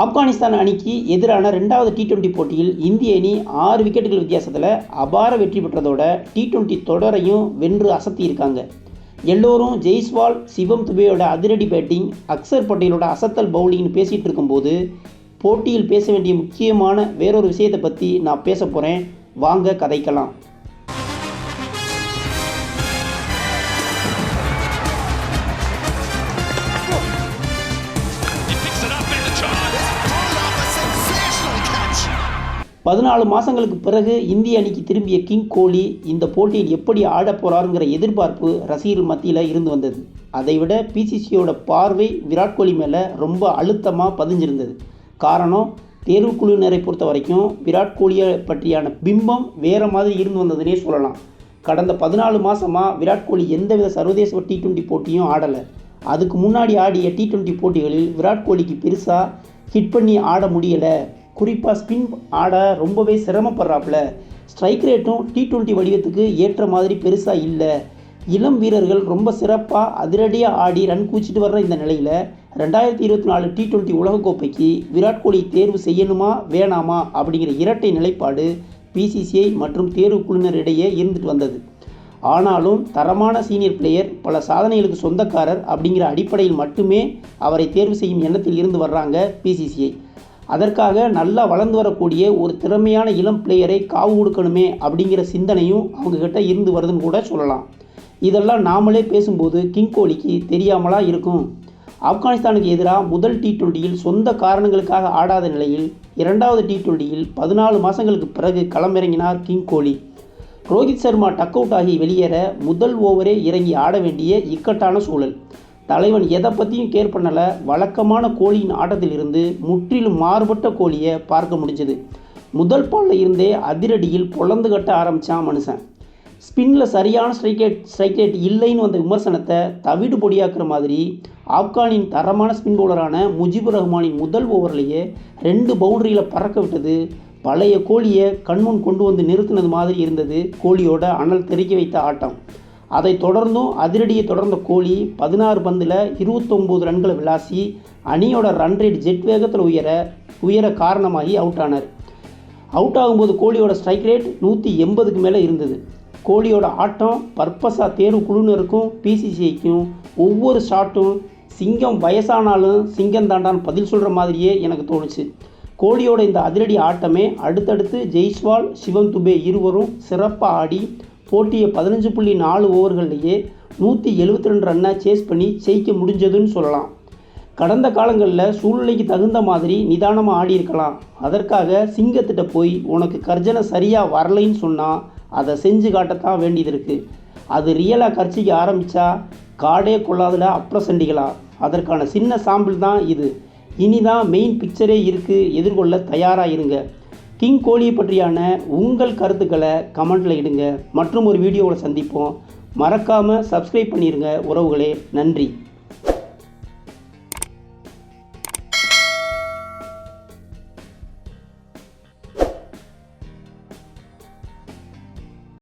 ஆப்கானிஸ்தான் அணிக்கு எதிரான ரெண்டாவது டி டுவெண்ட்டி போட்டியில் இந்திய அணி ஆறு விக்கெட்டுகள் வித்தியாசத்தில் அபார வெற்றி பெற்றதோட டி டுவெண்ட்டி தொடரையும் வென்று அசத்தியிருக்காங்க எல்லோரும் ஜெய்ஸ்வால் சிவம் துபேயோட அதிரடி பேட்டிங் அக்சர் பட்டேலோட அசத்தல் பவுலிங்னு பேசிகிட்டு இருக்கும்போது போட்டியில் பேச வேண்டிய முக்கியமான வேறொரு விஷயத்தை பற்றி நான் பேச போகிறேன் வாங்க கதைக்கலாம். பதினாலு மாதங்களுக்கு பிறகு இந்திய அணிக்கு திரும்பிய கிங் கோலி இந்த போட்டியில் எப்படி ஆடப்போறாருங்கிற எதிர்பார்ப்பு ரசிகர்கள் மத்தியில் இருந்து வந்தது. அதைவிட பிசிசியோட பார்வை விராட் கோலி மேலே ரொம்ப அழுத்தமாக பதிஞ்சிருந்தது. காரணம் தேர்வுக்குழுவினரை பொறுத்த வரைக்கும் விராட் கோலியை பற்றியான பிம்பம் வேறு மாதிரி இருந்து வந்ததுனே சொல்லலாம். கடந்த பதினாலு மாதமாக விராட் கோலி எந்தவித சர்வதேச டி டுவெண்ட்டி போட்டியும் ஆடலை. அதுக்கு முன்னாடி ஆடிய டி டுவெண்ட்டி போட்டிகளில் விராட் கோலிக்கு பெருசாக ஹிட் பண்ணி ஆட முடியலை. குறிப்பாக ஸ்பின் ஆட ரொம்பவே சிரமப்படுறாப்புல. ஸ்ட்ரைக் ரேட்டும் டி டுவெண்ட்டி வடிவத்துக்கு ஏற்ற மாதிரி பெருசாக இல்லை. இளம் வீரர்கள் ரொம்ப சிறப்பாக அதிரடியாக ஆடி ரன் கூச்சிட்டு வர்ற இந்த நிலையில் ரெண்டாயிரத்தி இருபத்தி நாலு டி டுவெண்ட்டி உலகக்கோப்பைக்கு விராட் கோலி தேர்வு செய்யணுமா வேணாமா அப்படிங்கிற இரட்டை நிலைப்பாடு பிசிசிஐ மற்றும் தேர்வு குழுவினரிடையே இருந்துட்டு வந்தது. ஆனாலும் தரமான சீனியர் பிளேயர் பல சாதனைகளுக்கு சொந்தக்காரர் அப்படிங்கிற அடிப்படையில் மட்டுமே அவரை தேர்வு செய்யும் எண்ணத்தில் இருந்து வர்றாங்க பிசிசிஐ அதற்காக நல்லா வளர்ந்து வரக்கூடிய ஒரு திறமையான இளம் பிளேயரை காவு கொடுக்கணுமே அப்படிங்கிற சிந்தனையும் அவங்கக்கிட்ட இருந்து வருதுன்னு கூட சொல்லலாம். இதெல்லாம் நாமளே பேசும்போது கிங் கோலிக்கு தெரியாமலா இருக்கும். ஆப்கானிஸ்தானுக்கு எதிராக முதல் டி டுவெண்ட்டியில் சொந்த காரணங்களுக்காக ஆடாத நிலையில் இரண்டாவது டி டுவெண்ட்டியில் பதினாலு மாதங்களுக்கு பிறகு களமிறங்கினார் king Kohli Rohit Sharma duck out ஆகி வெளியேற முதல் ஓவரே இறங்கி ஆட வேண்டிய இக்கட்டான சூழல். தலைவன் எதை பற்றியும் கேர் பண்ணலை. வழக்கமான கோழியின் ஆட்டத்திலிருந்து முற்றிலும் மாறுபட்ட கோழியை பார்க்க முடிஞ்சது. முதல் பாலில் இருந்தே அதிரடியில் பொழந்து கட்ட ஆரம்பித்தான் மனுஷன். ஸ்பின்னில் சரியான ஸ்ட்ரைக் ரேட் ஸ்ட்ரைக் ரேட் இல்லைன்னு வந்த விமர்சனத்தை தவிடு பொடியாக்குற மாதிரி ஆப்கானின் தரமான ஸ்பின் பவுலரான முஜிபுர் ரஹ்மானின் முதல் ஓவர்லேயே ரெண்டு பவுண்டரியில் பறக்க விட்டது. பழைய கோழியை கண்முன் கொண்டு வந்து நிறுத்தினது மாதிரி இருந்தது கோழியோட அனல் தெறிக்க வைத்த ஆட்டம். அதை தொடர்ந்தும் அதிரடியை தொடர்ந்த கோலி பதினாறு பந்தில் இருபத்தொம்போது ரன்களை விளாசி அணியோட ரன் ரேட் ஜெட் வேகத்தில் உயர உயர காரணமாகி அவுட் ஆனார். அவுட் ஆகும்போது கோலியோட ஸ்ட்ரைக் ரேட் நூற்றி எண்பதுக்கு மேலே இருந்தது. கோலியோட ஆட்டம் பர்பஸாக தேர்வு குழுவினருக்கும் பிசிசிஐக்கும் ஒவ்வொரு ஷாட்டும் சிங்கம் வயசானாலும் சிங்கம் தாண்டான்னு பதில் சொல்கிற மாதிரியே எனக்கு தோணுச்சு. கோலியோட இந்த அதிரடி ஆட்டமே அடுத்தடுத்து ஜெய்ஸ்வால் சிவம் துபே இருவரும் சிறப்பாக ஆடி போட்டியை பதினஞ்சு புள்ளி நாலு ஓவர்கள்லேயே நூற்றி எழுபத்தி ரெண்டு ரன்னை சேஸ் பண்ணி ஜெயிக்க முடிஞ்சதுன்னு சொல்லலாம். கடந்த காலங்களில் சூழ்நிலைக்கு தகுந்த மாதிரி நிதானமாக ஆடி இருக்கலாம். அதற்காக சிங்கத்திட்ட போய் உனக்கு கர்ஜனை சரியாக வரலைன்னு சொன்னால் அதை செஞ்சு காட்டத்தான் வேண்டியது இருக்குது அது ரியலாக கர்ச்சிக்க ஆரம்பித்தா காடே கொள்ளாதுல அப்ரசண்டிகளா அதற்கான சின்ன சாம்பிள் தான் இது. இனிதான் மெயின் பிக்சரே இருக்குது எதிர்கொள்ள தயாராக இருங்க. கிங் கோலியை பற்றியான உங்கள் கருத்துக்களை கமெண்ட்டில் இடுங்க. மற்றும் ஒரு வீடியோவில் சந்திப்போம். மறக்காமல் சப்ஸ்கிரைப் பண்ணிடுங்க உறவுகளே. நன்றி.